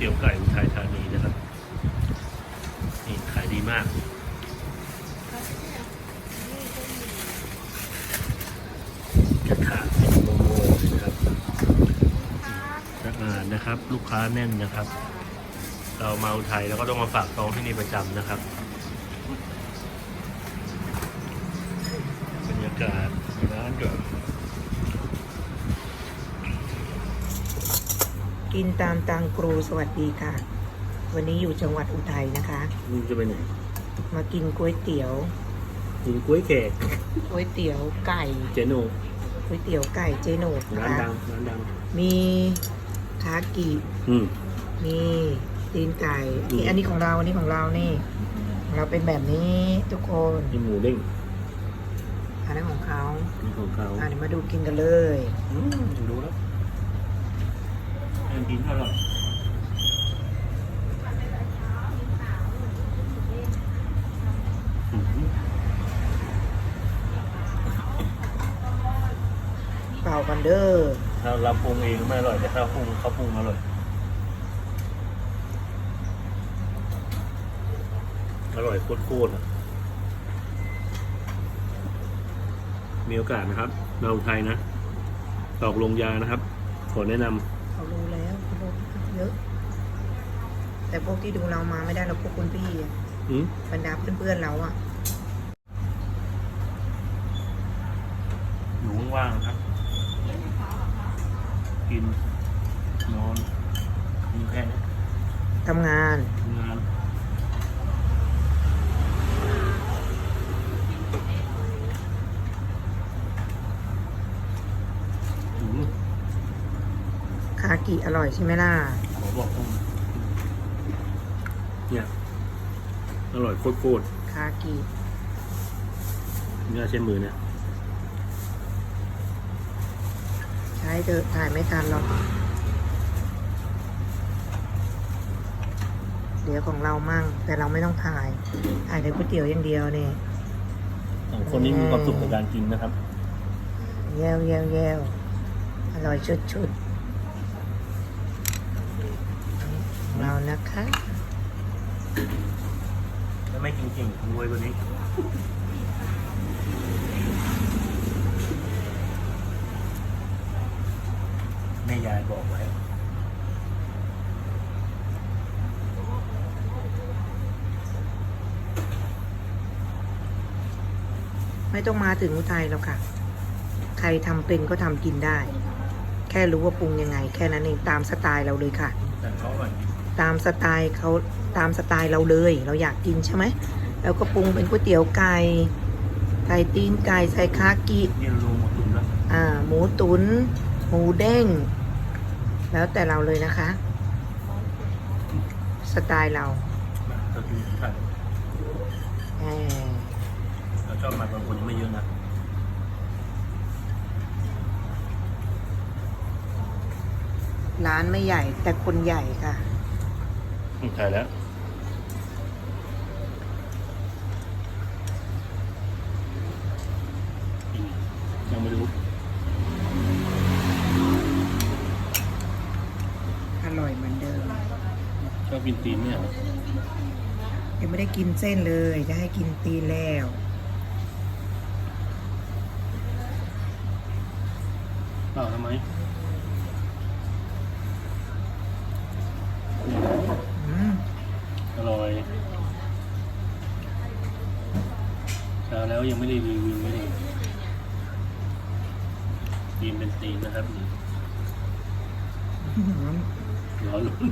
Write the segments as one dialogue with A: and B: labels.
A: เตี๋ยวไก่อุทัยธานีนะครับ นี่ขายดีมาก กระถางเป็นโมโมเลยนะครับสะอาดนะครับ ลูกค้าแน่นนะครับ เรามาอุทัยแล้วก็ต้องมาฝากท้องที่นี่ประจำนะครับ บรรยากาศ ก็
B: กินตามตังครูสวัสดีค่ะ วันนี้อยู่จังหวัดอุทัยนะคะ
A: มึงจะไปไหน
B: มากินก๋วยเตี๋ยว
A: กินกล้วยแขก
B: ก๋วยเตี๋ยวไก่
A: เจโน
B: ก๋วยเตี๋ยวไก่เจโนกนะ
A: ร้าน
B: คะ
A: ดังร้านดัง
B: มีคากิ
A: อืม
B: มีตีนไก่
A: อืม
B: นี่อันนี้ของเราอันนี้ของเรานี่ของเราเป็นแบบนี้ทุกคน
A: มีหมูเด้ง
B: อันนั้นของเขา
A: มีของเขา
B: อะเดี๋ยวมาดูกินกันเลย
A: อืมรู้แล้วันกินอร่อย
B: เป่ากันเด้อ
A: ถ้าเราปรุงเองไม่อร่อยแต่ถ้าปรุงเขาปรุงอร่อยอร่อยโคตรๆอะมีโอกาสนะครับมาอุทัยนะตอกลงยานะครับ ขอแนะนำ
B: เขารู้แล้วเขารู้ เยอะ แต่พวกที่ดูเรามาไม่ได้เราพวกคุณพี่อะ
A: อืม
B: บรรดาเพื่อนๆเราอะ
A: อยู่ว่างๆนะครับ กิน นอนมีแค่นี้
B: ทำงาน
A: ทำงานอืม
B: คากิอร่อยใช่ไหมล่ะ
A: ขอ บอกตรงเนี่ย อร่อยโคตร
B: คากิ
A: ๆเนี่ยใช้มือเนี่ย
B: ใช้เถอะถ่ายไม่ทันหรอก เดี๋ยวของเรามั่ง แต่เราไม่ต้องถ่าย ถ่ายแต่ก๋วยเตี๋ยวอย่างเดียวเนี่ย
A: สองคนนี้มีความสุขในการกินนะครับ
B: แยวแยวแยวอร่อยชุดชุดของ เรานะคะ
A: ถ้าไม่กินเก่งรวยกว่านี้แม่ยายบอกไว้
B: ไม่ต้องมาถึงอุทัยหรอกค่ะ ใครทำเป็นก็ทำกินได้ แค่รู้ว่าปรุงยังไง แค่นั้นเองตามสไตล์เราเลยค่ะ
A: แต่เขาอร่อยจริง
B: ตามสไตล์เขาตามสไตล์เราเลย เราอยากกินใช่ไหมแล้วก็ปรุงเป็นก๋วยเตี๋ยวไก่ใส่ตีนไก่ใส่คากิ
A: นี่เราลงหมดตุนแล้ว
B: อ่าหมูตุนหมูเด้ง แล้วแต่เราเลยนะคะ สไตล์เรา
A: มาเรากินผัด
B: แหม
A: เราชอบมันบางคนยังไม่เยอะนะ
B: ร้านไม่ใหญ่แต่คนใหญ่ค่ะ
A: อืมถ่ายแล้วอืมยังไม่รู้
B: อร่อยเหมือนเดิม
A: ชอบกินตีนเนี่ยเหรอ
B: ยังไม่ได้กินเส้นเลย จะให้กินตีนแล้ว
A: เปล่าทำไม แล้วยังไม่ได้รีวิวไม่ได้ตีนเป็นตีนนะครับนี่ร้อนลุ้น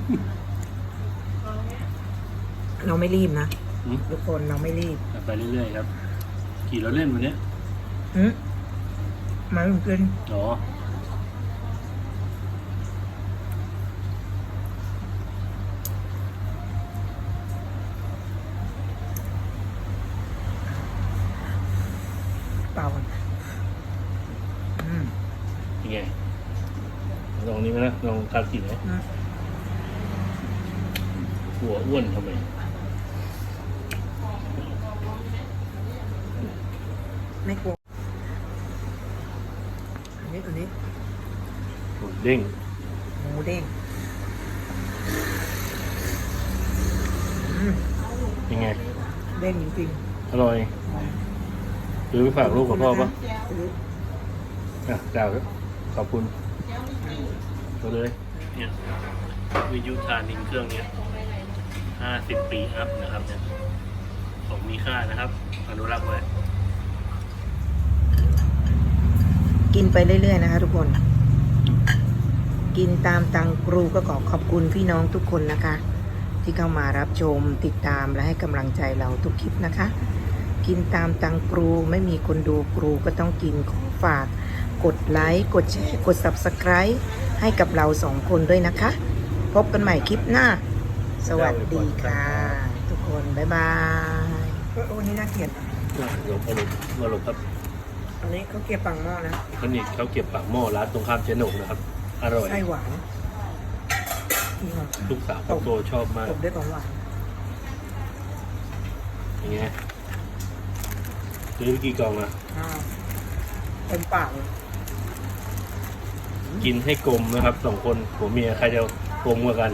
B: เราไม่รีบนะ
A: อืม
B: ทุกคนเราไม่รีบ
A: ไปเรื่อยๆครับขี่รถเล่นวันเนี้ย
B: อืมมาถึงกิน
A: อ๋อ
B: เปล่าก่อนอืม
A: ยังไง ลอง นี้ไหมนะ ลองคากิไหม
B: อืม
A: หัวอ้วนทำไม
B: ไม่กลัวอันนี้ตัวนี้
A: หมูเด้ง
B: หมูเด้งอืม
A: ยังไง
B: เด้งจริง
A: อร่อยหรือไปฝากลูกกับพ่อปะ
B: ๆซื้อ
A: อะกล่าวครับขอบคุณ เอาเลย เนี่ยวิทยุทานินเครื่องเนี้ยห้าสิบปีอัพนะครับเนี่ยของมีค่านะครับอนุรักษ์ไว้
B: กินไปเรื่อยๆนะคะ ทุกคน กินตามตังครูก็ขอขอบคุณพี่น้องทุกคนนะคะ ที่เข้ามารับชมติดตามและให้กำลังใจเราทุกคลิปนะคะ กินตามตังครูไม่มีคนดูครูก็ต้องกินขอฝาก กดไลค์กดแชร์กด subscribe ให้กับเราสองคนด้วยนะคะ พบกันใหม่คลิปหน้า สวัสดีค่ะ ทุกคน บ๊ายบายโอ้นี่น่าเกลียด
A: อะหลบเอาหลบมาหลบครับ
B: อันนี้เขาเกลียดปังหม้อนะ
A: อันนี้เขาเก็บปากหม้อร้านตรงข้ามเจนกนะครับ อร่อย
B: ไส้หวานจริงเหรอ
A: ลูกสาวคนโตชอบมาก
B: ตบด้วยของหวาน
A: อย่างเงี้ยซื้อไปกี่กล่องอะ
B: อ่าเต็มปากเลย
A: กินให้กลมนะครับสองคนผัวเมียใครจะกลมกว่ากัน